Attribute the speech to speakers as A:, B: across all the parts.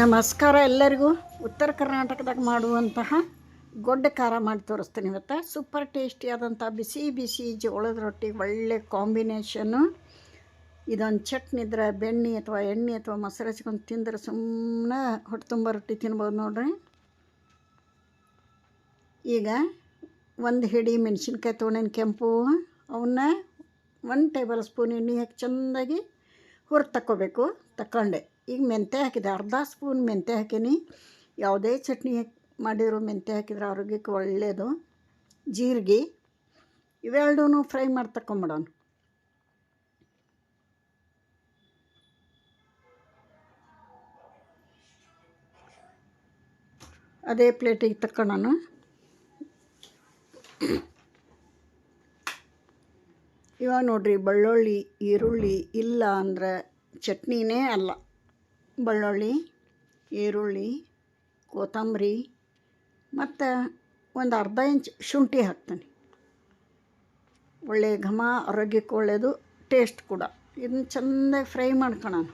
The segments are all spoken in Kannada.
A: ನಮಸ್ಕಾರ ಎಲ್ಲರಿಗೂ. ಉತ್ತರ ಕರ್ನಾಟಕದಾಗ ಮಾಡುವಂತಹ ಗೊಡ್ಡ ಖಾರ ಮಾಡಿ ತೋರಿಸ್ತೀನಿ ಇವತ್ತು. ಸೂಪರ್ ಟೇಸ್ಟಿಯಾದಂಥ ಬಿಸಿ ಬಿಸಿ ಜೋಳದ ರೊಟ್ಟಿ, ಒಳ್ಳೆ ಕಾಂಬಿನೇಷನ್ನು ಇದೊಂದು ಚಟ್ನಿ ಇದ್ರೆ ಬೆಣ್ಣೆ ಅಥವಾ ಎಣ್ಣೆ ಅಥವಾ ಮೊಸರು ಹಚ್ಕೊಂಡು ತಿಂದ್ರೆ ಸುಮ್ಮನೆ ಹೊಟ್ಟೆ ತುಂಬ ರೊಟ್ಟಿ ತಿನ್ಬೋದು ನೋಡ್ರಿ. ಈಗ ಒಂದು ಹಿಡಿ ಮೆಣಸಿನ್ಕಾಯಿ ತೊಗೊಂಡೇನು ಕೆಂಪು ಅವನ್ನ ಒಂದು ಟೇಬಲ್ ಸ್ಪೂನ್ ಎಣ್ಣೆ ಹಾಕಿ ಚೆಂದಾಗಿ ಹುರಿದು ತಕ್ಕೋಬೇಕು ತಗೊಂಡೆ ಈಗ ಮೆಂತ್ಯ ಹಾಕಿದೆ ಅರ್ಧ ಸ್ಪೂನ್ ಮೆಂತ್ಯ ಹಾಕೀನಿ. ಯಾವುದೇ ಚಟ್ನಿ ಮಾಡಿದ್ರು ಮೆಂತ್ಯ ಹಾಕಿದ್ರೆ ಆರೋಗ್ಯಕ್ಕೆ ಒಳ್ಳೆಯದು ಜೀರಿಗೆ ಇವೆರಡೂ ಫ್ರೈ ಮಾಡಿ ತಗೊಂಬಿಡೋಣ ಅದೇ ಪ್ಲೇಟಿಗೆ ತಕ್ಕೊಳ್ಳೋಣ ಇವಾಗ ನೋಡ್ರಿ, ಬೆಳ್ಳುಳ್ಳಿ, ಈರುಳ್ಳಿ ಇಲ್ಲ ಅಂದ್ರೆ ಚಟ್ನಿನೇ ಅಲ್ಲ. ಬೆಳ್ಳುಳ್ಳಿ, ಈರುಳ್ಳಿ, ಕೊತ್ತಂಬರಿ ಮತ್ತು ಒಂದು ಅರ್ಧ ಇಂಚ್ ಶುಂಠಿ ಹಾಕ್ತೀನಿ. ಒಳ್ಳೆ ಘಮ, ಆರೋಗ್ಯಕ್ಕೆ ಒಳ್ಳೆಯದು ಟೇಸ್ಟ್ ಕೂಡ. ಇದನ್ನ ಚೆಂದಾಗಿ ಫ್ರೈ ಮಾಡ್ಕೊಳ್ಳೋಣ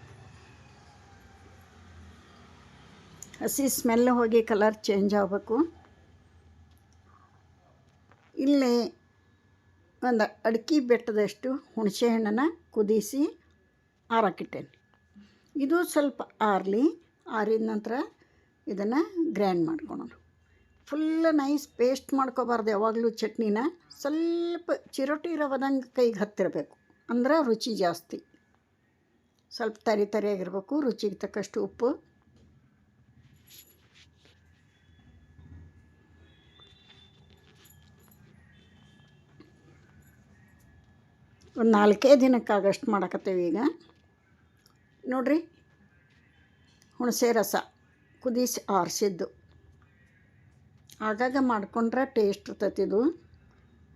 A: ಹಸಿ ಸ್ಮೆಲ್ ಹೋಗಿ ಕಲರ್ ಚೇಂಜ್ ಆಗಬೇಕು. ಇಲ್ಲಿ ಒಂದು ಅಡಿಕೆ ಬೆಟ್ಟದಷ್ಟು ಹುಣಸೆ ಹಣ್ಣನ್ನು ಕುದಿಸಿ ಆರಾಕಿಟ್ಟೇನೆ ಇದು ಸ್ವಲ್ಪ ಆರಲಿ, ಆರಿದ ನಂತರ ಇದನ್ನು ಗ್ರ್ಯಾಂಡ್ ಮಾಡ್ಕೊಳೋಣ. ಫುಲ್ ನೈಸ್ ಪೇಸ್ಟ್ ಮಾಡ್ಕೋಬಾರ್ದು ಯಾವಾಗಲೂ ಚಟ್ನಿನ. ಸ್ವಲ್ಪ ಚಿರೋಟಿ ರವದಂಗೆ ಕೈಗೆ ಹತ್ತಿರಬೇಕು. ಅಂದ್ರೆ ರುಚಿ ಜಾಸ್ತಿ. ಸ್ವಲ್ಪ ತರಿ ತರಿಯಾಗಿರ್ಬೇಕು, ರುಚಿಗೆ ತಕ್ಕಷ್ಟು ಉಪ್ಪು. ಒಂದು ನಾಲ್ಕೇ ದಿನಕ್ಕಾಗಷ್ಟು ಮಾಡಕತ್ತೇವೆ ಈಗ. ನೋಡ್ರಿ. ಹುಣಸೆ ರಸ, ಕುದಿಸಿ ಆರಿಸಿದ್ದು. ಆಗಾಗ ಮಾಡ್ಕೊಂಡ್ರೆ ಟೇಸ್ಟ್ ಇರ್ತೈತಿ ಇದು.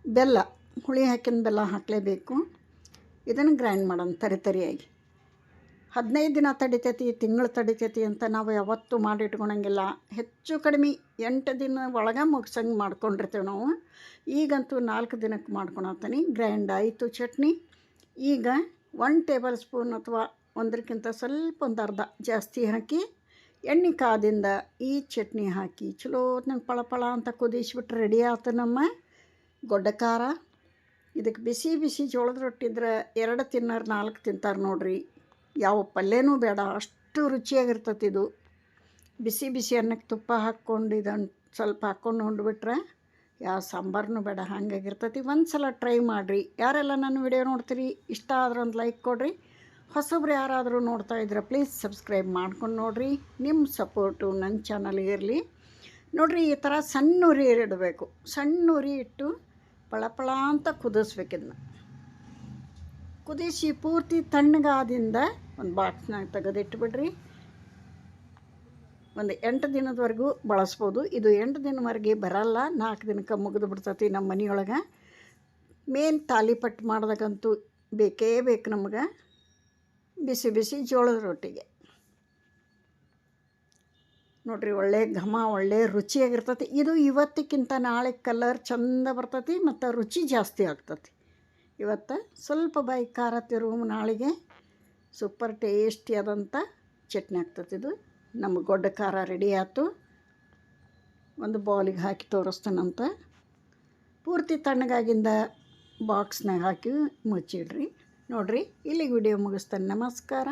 A: ಬೆಲ್ಲ, ಹುಳಿ ಹಾಕಿದ ಬೆಲ್ಲ ಹಾಕಲೇಬೇಕು. ಇದನ್ನು ಗ್ರೈಂಡ್ ಮಾಡೋಣ ತರಿ ತರಿಯಾಗಿ. ಹದಿನೈದು ದಿನ ತಡಿತೈತಿ ತಿಂಗಳು ತಡಿತೈತಿ ಅಂತ ನಾವು ಯಾವತ್ತೂ ಮಾಡಿಟ್ಕೊಳಂಗಿಲ್ಲ. ಹೆಚ್ಚು ಕಡಿಮೆ ಎಂಟು ದಿನ ಒಳಗೆ ಮುಗಿಸಂಗೆ ಮಾಡ್ಕೊಂಡಿರ್ತೀವಿ ನಾವು. ಈಗಂತೂ ನಾಲ್ಕು ದಿನಕ್ಕೆ ಮಾಡ್ಕೊಳತ್ತೀನಿ. ಗ್ರೈಂಡ್ ಆಯಿತು ಚಟ್ನಿ. ಈಗ ಒನ್ ಟೇಬಲ್ ಸ್ಪೂನ್ ಅಥವಾ ಒಂದಕ್ಕಿಂತ ಸ್ವಲ್ಪ ಒಂದು ಅರ್ಧ ಜಾಸ್ತಿ ಹಾಕಿ, ಎಣ್ಣೆ ಕಾದಿಂದ ಈ ಚಟ್ನಿ ಹಾಕಿ, ಚಲೋ ನಂಗೆ ಪಳ ಪಳ ಅಂತ ಕುದಿಸ್ಬಿಟ್ರೆ ರೆಡಿ ಆಯ್ತು ನಮ್ಮ ಗೊಡ್ಡ ಖಾರ. ಇದಕ್ಕೆ ಬಿಸಿ ಬಿಸಿ ಜೋಳದ ರೊಟ್ಟಿದ್ರೆ ಎರಡು ತಿನ್ನೋರು, ನಾಲ್ಕು ತಿಂತಾರೆ ನೋಡ್ರಿ. ಯಾವ ಪಲ್ಯನೂ ಬೇಡ, ಅಷ್ಟು ರುಚಿಯಾಗಿರ್ತೈತಿ ಇದು. ಬಿಸಿ ಬಿಸಿ ಅನ್ನಕ್ಕೆ ತುಪ್ಪ ಹಾಕ್ಕೊಂಡು ಇದನ್ನು ಸ್ವಲ್ಪ ಹಾಕ್ಕೊಂಡು ಉಂಡ್ಬಿಟ್ರೆ ಯಾವ ಸಾಂಬಾರನು ಬೇಡ ಹಾಗಾಗಿರ್ತೈತಿ ಒಂದು ಸಲ ಟ್ರೈ ಮಾಡಿರಿ. ಯಾರೆಲ್ಲ ನನ್ನ ವಿಡಿಯೋ ನೋಡ್ತೀರಿ, ಇಷ್ಟ ಆದ್ರೆ ಒಂದು ಲೈಕ್ ಕೊಡಿರಿ. ಹೊಸಬ್ರು ಯಾರಾದರೂ ನೋಡ್ತಾ ಇದ್ರೆ ಪ್ಲೀಸ್ ಸಬ್ಸ್ಕ್ರೈಬ್ ಮಾಡ್ಕೊಂಡು ನೋಡಿರಿ. ನಿಮ್ಮ ಸಪೋರ್ಟು ನನ್ನ ಚಾನಲ್ಗೆ ಇರಲಿ. ನೋಡಿರಿ, ಈ ಥರ ಸಣ್ಣ ಉರಿ ಇಡಬೇಕು. ಸಣ್ಣ ಉರಿ ಇಟ್ಟು ಪಳಪಳ ಅಂತ ಕುದಿಸ್ಬೇಕು ಇದನ್ನ ಕುದಿಸಿ ಪೂರ್ತಿ ತಣ್ಣಗಾದಿಂದ ಒಂದು ಬಾಕ್ಸ್ನಾಗ ತೆಗೆದಿಟ್ಬಿಡ್ರಿ. ಒಂದು ಎಂಟು ದಿನದವರೆಗೂ ಬಳಸ್ಬೋದು. ಇದು ಎಂಟು ದಿನವರೆಗೆ ಬರಲ್ಲ. ನಾಲ್ಕು ದಿನಕ್ಕೆ ಮುಗಿದು ಬಿಡ್ತತಿ ನಮ್ಮ ಮನೆಯೊಳಗೆ. ಮೇನ್ ತಾಲಿಪಟ್ಟು ಮಾಡ್ದಾಗಂತೂ ಬೇಕೇ ಬೇಕು ನಮ್ಗೆ. ಬಿಸಿ ಬಿಸಿ ಜೋಳದ ರೊಟ್ಟಿಗೆ. ನೋಡ್ರಿ ಒಳ್ಳೆ ಘಮ, ಒಳ್ಳೆ ರುಚಿಯಾಗಿರ್ತತಿ. ಇದು ಇವತ್ತಿಗಿಂತ ನಾಳೆ ಕಲರ್ ಚಂದ ಬರ್ತತಿ ಮತ್ತು ರುಚಿ ಜಾಸ್ತಿ ಆಗ್ತತಿ. ಇವತ್ತು ಸ್ವಲ್ಪ ಬಾಯಿ ಖಾರ ತಿರುವು ನಾಳೆಗೆ ಸೂಪರ್ ಟೇಸ್ಟಿಯಾದಂಥ ಚಟ್ನಿ ಆಗ್ತೈತಿ ಇದು. ನಮ್ಮ ಗೊಡ್ಡ ಖಾರ ರೆಡಿ ಆಯಿತು. ಒಂದು ಬೌಲಿಗೆ ಹಾಕಿ ತೋರಿಸ್ತಾನಂತ. ಪೂರ್ತಿ ತಣ್ಣಗಾಗಿಂದ ಬಾಕ್ಸ್ನಾಗ ಹಾಕಿ ಮುಚ್ಚಿಡ್ರಿ. ನೋಡಿರಿ ಇಲ್ಲಿಗೆ ವಿಡಿಯೋ ಮುಗಿಸ್ತಾನೆ. ನಮಸ್ಕಾರ.